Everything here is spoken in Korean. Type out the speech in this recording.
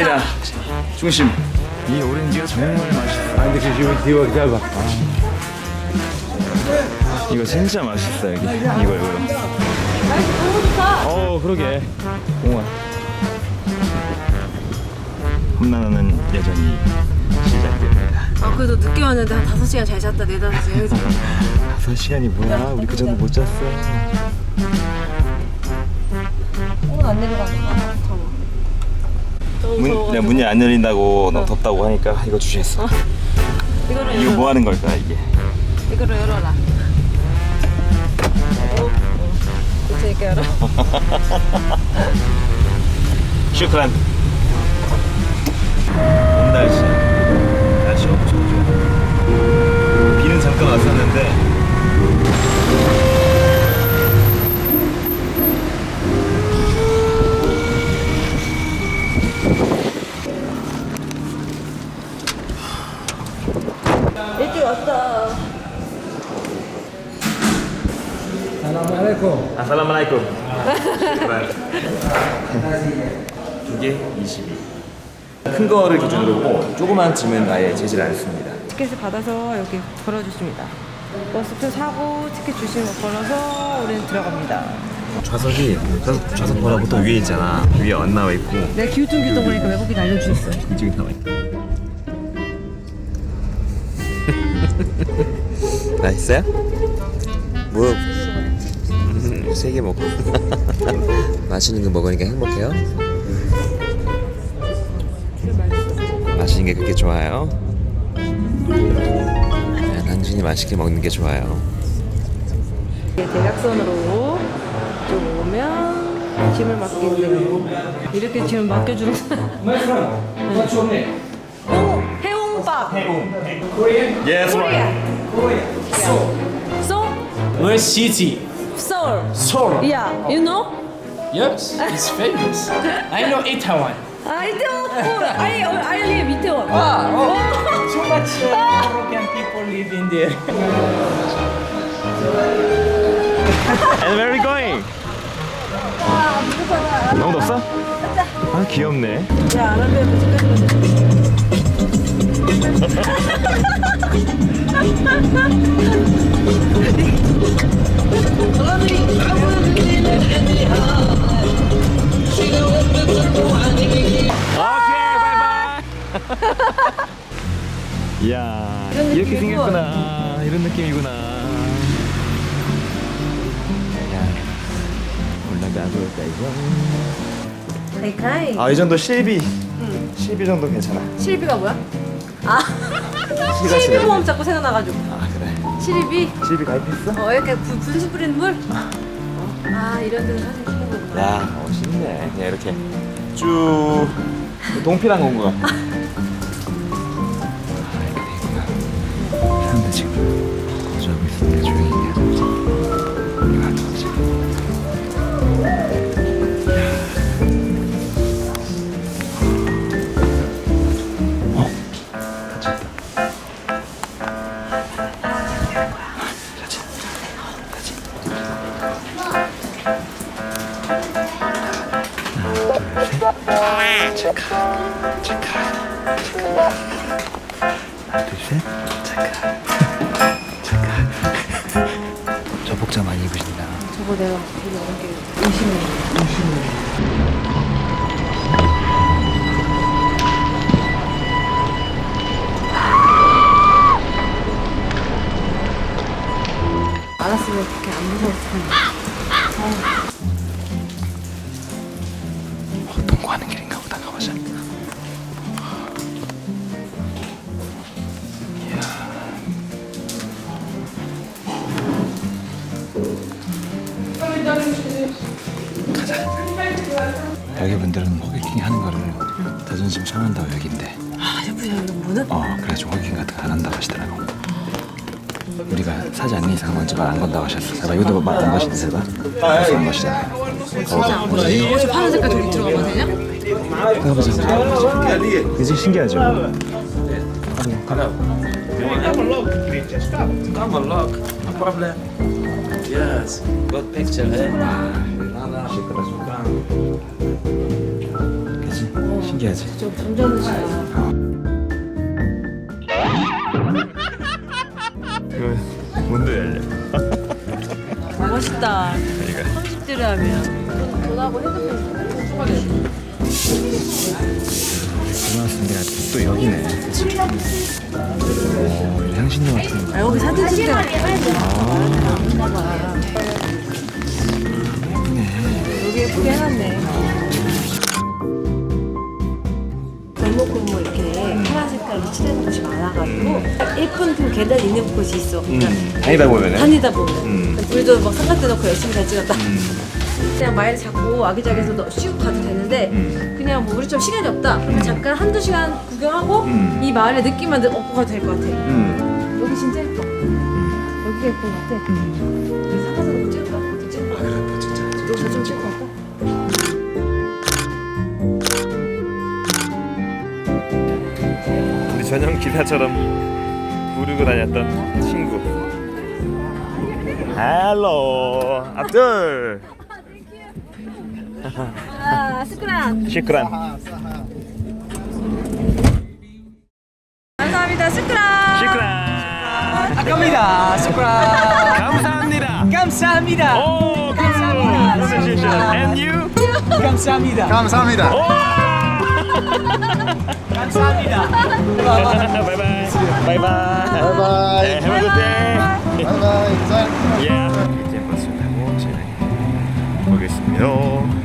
메디나 중심. 이 오렌지가 정말 맛있어. 아, 근데 그 지금 뒤가 짧아. 이거 진짜 맛있어 여기. 이거 이거. 어 그러게. 공원. 홈런은 여전히 시작됩니다. 아 그래도 늦게 왔는데 한 5시간 잘 잤다 4, 5시간 그지? 다섯 시간이 뭐야? 우리 그 정도 못 잤어. 오늘 안 내려가는 거야 너무 문, 내가 문이 안 열린다고 너무 덥다고 하니까 이거 주셨어. 이거를 이거 열어 뭐 하는 걸까 이게? 이거를 열어라 어, 어. 재밌게 열어 슈크란. 봄 날씨. 날씨 엄청 좋아. 비는 잠깐 왔었는데. 왔다 아살라말라이쿰. 두개 22. 큰 거를 기준으로 보고 조그만 짐은 아예 제지를 안 했습니다. 티켓을 받아서 여기 걸어주십니다 버스표 사고 티켓 주시는 거 걸어서 우리는 들어갑니다 좌석이 좌석, 좌석 번호 보통 위에 있잖아. 위에 안 나와 있고 내가 기우뚱기우뚱 거리니까 외국인 알려주셨어 이쪽에 나와 있다. 맛있어요? 뭐? 세개 먹고 맛있는 거 먹으니까 행복해요? 맛있는 게 그렇게 좋아요? 야, 당신이 맛있게 먹는 게 좋아요 대각선으로 좀 오면 짐을 맡긴대요 이렇게 짐을 맡겨주는 어, 해홍밥 Yes, So? Where city? Seoul Seoul. Yeah, you know? Yes, it's famous. I know Itaewon. 아 이태원 I, I live 이태원 Ah, oh, too much uh, European people live in there. And where are we going? 너무 덥어? 아 귀엽네. 야 아랍에서 집까지 오케 이 이런 이렇게 느낌이고. 생겼구나. 이런 느낌이구나. 야 올라가 볼까요? 가이가이 아 이 정도 실비. 실비 정도 괜찮아. 실비가 뭐야? 아 실비. 모험 자꾸 생각나가지고 아 그래. 실비 실비 가입했어? 어 이렇게 부, 분수 뿌리는 물? 어. 아 이런 데서 사진 찍는 거구나 야 멋있네. 그냥 이렇게 쭉 동피랑 온거 같아. 아 이렇게 돼 있구나. 사람들 지금 거주하고 있으니까 조용히 해야 되지. 체크 체크. 체크. 하나 둘 셋 체크. 체크. 저 복장 많이 입으신다. 저거 내가 되게 어렵게 의심해 알았으면 그렇게 안 무서웠을 텐데. 어, 여기 분들은 호객행 하는 거를 자존심 상한다고 여긴데 아 예쁘죠 이런 거는? 어 그래가지고 호객행 같은 거 안 한다고 하시더라고 우리가 사지 않는 이상 먼저 말안 건다고 하셨어 제가 이것도 말안 거시는데 제가 그래서 안 거시잖아요 가보자 뭐지? 어, 저 파란 색깔 저기 들어가면 되냐? 가보자 그지 신기하죠? Come and look. Come and look. No problem. Yes. Good picture, eh? 그지? 신기하지? 저 운전을 잘. 이거 뭔데 열려? 멋있다. 그러니까 30대를 하면. 전화하고 핸드폰 고맙습니다. 또 여기네. 오, 향신료 같은 거. 아, 여기 사진 찍자. 여 칠해놓은 곳이 많아가지고 예쁜 그 계단 있는 곳이 있어. 그러니까 다니다 보면은 다니다 보면 음. 우리도 막 삼각대 넣고 열심히 잘 찍었다. 그냥 마일 잡고 아기자기해서 너 쉬고 가도 되는데 음. 그냥 뭐 우리처럼 시간이 없다. 그러면 잠깐 한두 시간 구경하고 음. 이 마을의 느낌만 얻고 가도 될 것 같아. 음. 여기 진짜 예뻐. 여기가 예쁜 것 같아. 우리 사과서 너무 찍을까? 더 찍을까? 아, 그래, 더 진짜. 여기서 좀 찍고 갈까? 전용 기사처럼 부르고 다녔던 친구. 헬로 압둘. 아, 스크란. 시크란. 감사합니다, 스크란. 시크란. 갑니다. 스프라. 감사합니다. 감사합니다. 오, 감사합니다. And you? 감사합니다. 감사합니다. 감사합니다. bye bye. Bye bye. 바이바이. Have a good day. 바이바이. 잘. Yeah. 이제 버스 타고 진행 보겠습니다.